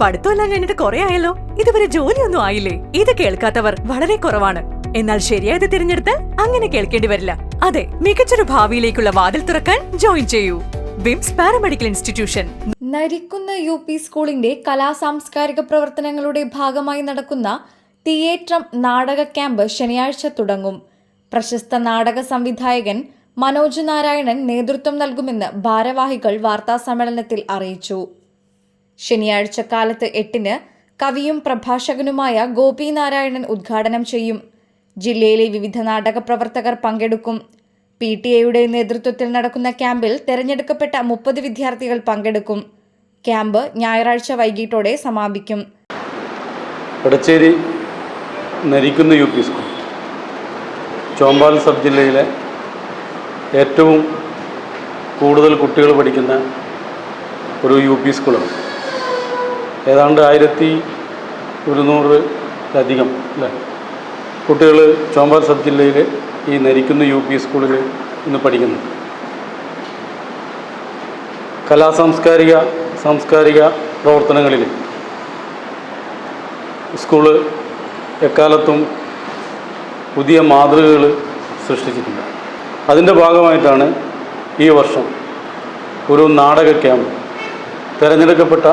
പഠിത്തമെല്ലാം കഴിഞ്ഞിട്ട് കുറെ ആയല്ലോ. ഇതുവരെ ജോലിയൊന്നും ആയില്ലേ? ഇത് കേൾക്കാത്തവർ വളരെ കുറവാണ്. എന്നാൽ ശരിയായത് തിരഞ്ഞെടുത്ത് അങ്ങനെ കേൾക്കേണ്ടി വരില്ല. അതെ മികച്ചൊരു ഭാവിയിലേക്കുള്ള വാതിൽ തുറക്കാൻ ജോയിൻ ചെയ്യൂ. വിംസ് paramedical institution. Narikkunni U P സ്കൂളിന്റെ കലാ സാംസ്കാരിക പ്രവർത്തനങ്ങളുടെ ഭാഗമായി നടക്കുന്ന തിയേറ്റർ നാടക ക്യാമ്പ് ശനിയാഴ്ച തുടങ്ങും. പ്രശസ്ത നാടക സംവിധായകൻ മനോജ് നാരായണൻ നേതൃത്വം നൽകുമെന്ന് ഭാരവാഹികൾ വാർത്താസമ്മേളനത്തിൽ അറിയിച്ചു. ശനിയാഴ്ച കാലത്ത് എട്ടിന് കവിയും പ്രഭാഷകനുമായ ഗോപിനാരായണൻ ഉദ്ഘാടനം ചെയ്യും. ജില്ലയിലെ വിവിധ നാടക പ്രവർത്തകർ പങ്കെടുക്കും. പി ടി എയുടെ നേതൃത്വത്തിൽ നടക്കുന്ന ക്യാമ്പിൽ തെരഞ്ഞെടുക്കപ്പെട്ട മുപ്പത് വിദ്യാർത്ഥികൾ പങ്കെടുക്കും. ക്യാമ്പ് ഞായറാഴ്ച വൈകിട്ടോടെ സമാപിക്കും. Edacheri Narikkunni U P school. Chombal sub ജില്ലയിലെ ഏറ്റവും കൂടുതൽ കുട്ടികൾ പഠിക്കുന്ന ഒരു യു പി സ്കൂളാണ്. ഏതാണ്ട് ആയിരത്തി ഒരുന്നൂറിലധികം അല്ലേ? കുട്ടികൾ ചോമ്പാൽ സബ് ജില്ലയിൽ ഈ നരിക്കുന്ന യു പി സ്കൂളിൽ ഇന്ന് പഠിക്കുന്നു. കലാസാംസ്കാരിക സാംസ്കാരിക പ്രവർത്തനങ്ങളിൽ സ്കൂൾ എക്കാലത്തും പുതിയ മാതൃകകൾ സൃഷ്ടിച്ചിട്ടുണ്ട്. അതിന്റെ ഭാഗമായിട്ടാണ് ഈ വർഷം ഒരു നാടക ക്യാമ്പ് തിരഞ്ഞെടുക്കപ്പെട്ട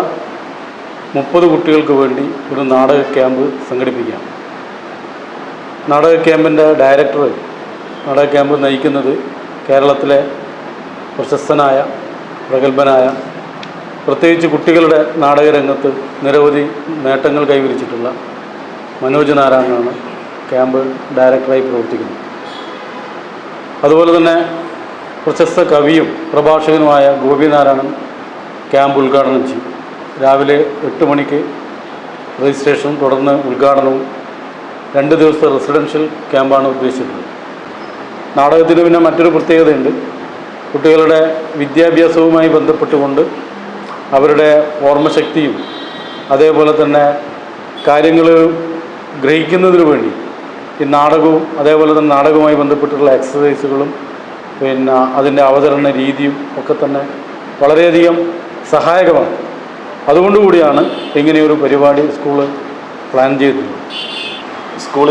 മുപ്പത് കുട്ടികൾക്ക് വേണ്ടി ഒരു നാടക ക്യാമ്പ് സംഘടിപ്പിക്കാം. നാടക ക്യാമ്പിന്റെ ഡയറക്ടർ നാടക ക്യാമ്പ് നയിക്കുന്നത് കേരളത്തിലെ പ്രശസ്തനായ പ്രഗത്ഭനായ പ്രത്യേകിച്ച് കുട്ടികളുടെ നാടകരംഗത്ത് നിരവധി നേട്ടങ്ങൾ കൈവരിച്ചിട്ടുള്ള മനോജ് നാരായണനാണ് ക്യാമ്പ് ഡയറക്ടറായി പ്രവർത്തിക്കുന്നത്. അതുപോലെ തന്നെ പ്രശസ്ത കവിയും പ്രഭാഷകനുമായ ഗോപിനാരായണൻ ക്യാമ്പ് ഉദ്ഘാടനം ചെയ്യും. രാവിലെ എട്ട് മണിക്ക് രജിസ്ട്രേഷൻ തുടർന്ന് ഉദ്ഘാടനവും രണ്ട് ദിവസത്തെ റെസിഡൻഷ്യൽ ക്യാമ്പാണ് ഉദ്ദേശിച്ചിട്ടുള്ളത്. നാടകത്തിന് പിന്നെ മറ്റൊരു പ്രത്യേകതയുണ്ട്. കുട്ടികളുടെ വിദ്യാഭ്യാസവുമായി ബന്ധപ്പെട്ടുകൊണ്ട് അവരുടെ ഓർമ്മശക്തിയും അതേപോലെ തന്നെ കാര്യങ്ങൾ ഗ്രഹിക്കുന്നതിന് വേണ്ടി ഈ നാടകവും അതേപോലെ തന്നെ നാടകവുമായി ബന്ധപ്പെട്ടുള്ള എക്സസൈസുകളും പിന്നെ അതിന്റെ അവതരണ രീതിയും ഒക്കെ തന്നെ വളരെയധികം സഹായകമാണ്. അതുകൊണ്ടുകൂടിയാണ് ഇങ്ങനെയൊരു പരിപാടി സ്കൂൾ പ്ലാൻ ചെയ്തത്. സ്കൂൾ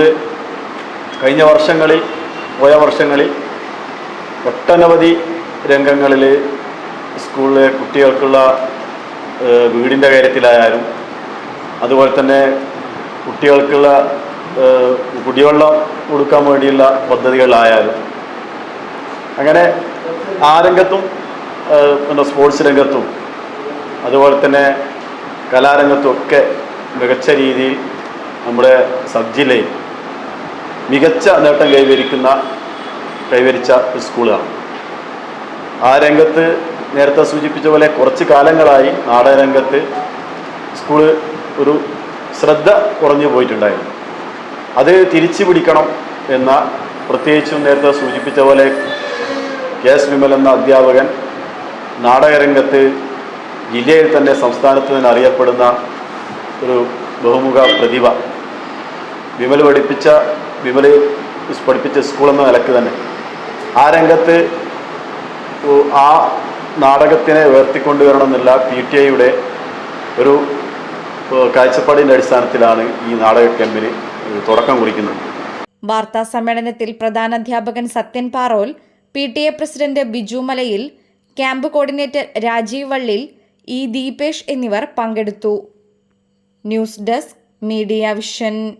കഴിഞ്ഞ വർഷങ്ങളിൽ പോയ വർഷങ്ങളിൽ ഒട്ടനവധി രംഗങ്ങളിൽ സ്കൂളിലെ കുട്ടികൾക്കുള്ള വീടിന്റെ കാര്യത്തിലായാലും അതുപോലെ തന്നെ കുട്ടികൾക്കുള്ള കുടിവെള്ളം കൊടുക്കാൻ വേണ്ടിയുള്ള പദ്ധതികളായാലും അങ്ങനെ ആ രംഗത്തും പിന്നെ സ്പോർട്സ് രംഗത്തും അതുപോലെ തന്നെ കലാരംഗത്തൊക്കെ മികച്ച രീതിയിൽ നമ്മുടെ സബ് ജില്ലയിൽ മികച്ച നേട്ടം കൈവരിക്കുന്ന കൈവരിച്ച സ്കൂളാണ്. ആ രംഗത്ത് നേരത്തെ സൂചിപ്പിച്ച പോലെ കുറച്ച് കാലങ്ങളായി നാടകരംഗത്ത് സ്കൂൾ ഒരു ശ്രദ്ധ കുറഞ്ഞു പോയിട്ടുണ്ടായിരുന്നു. അത് തിരിച്ചു പിടിക്കണം എന്ന പ്രത്യേകിച്ചും നേരത്തെ സൂചിപ്പിച്ച പോലെ കെ എസ് വിമൽ എന്ന അധ്യാപകൻ നാടകരംഗത്ത് ജില്ലയിൽ തന്നെ സംസ്ഥാനത്ത് തന്നെ അറിയപ്പെടുന്ന ഒരു ബഹുമുഖ പ്രതിഭ. വിമൽ പഠിപ്പിച്ച വിമൽ പഠിപ്പിച്ച സ്കൂൾ എന്ന നിലയ്ക്ക് തന്നെ. ആ രംഗത്ത് ആ നാടകത്തിനെ ഉയർത്തിക്കൊണ്ടുവരണം എന്നുള്ള പി ടി ഐയുടെ ഒരു കാഴ്ചപ്പാടിന്റെ അടിസ്ഥാനത്തിലാണ് ഈ നാടക ക്യാമ്പിന് തുടക്കം കുറിക്കുന്നത്. വാർത്താ സമ്മേളനത്തിൽ പ്രധാനാധ്യാപകൻ Sathyan Parol P T A president Biju Malayil camp coordinator Rajeev Vallil E Deepesh എന്നിവർ പങ്കെടുത്തു. News desk media vision.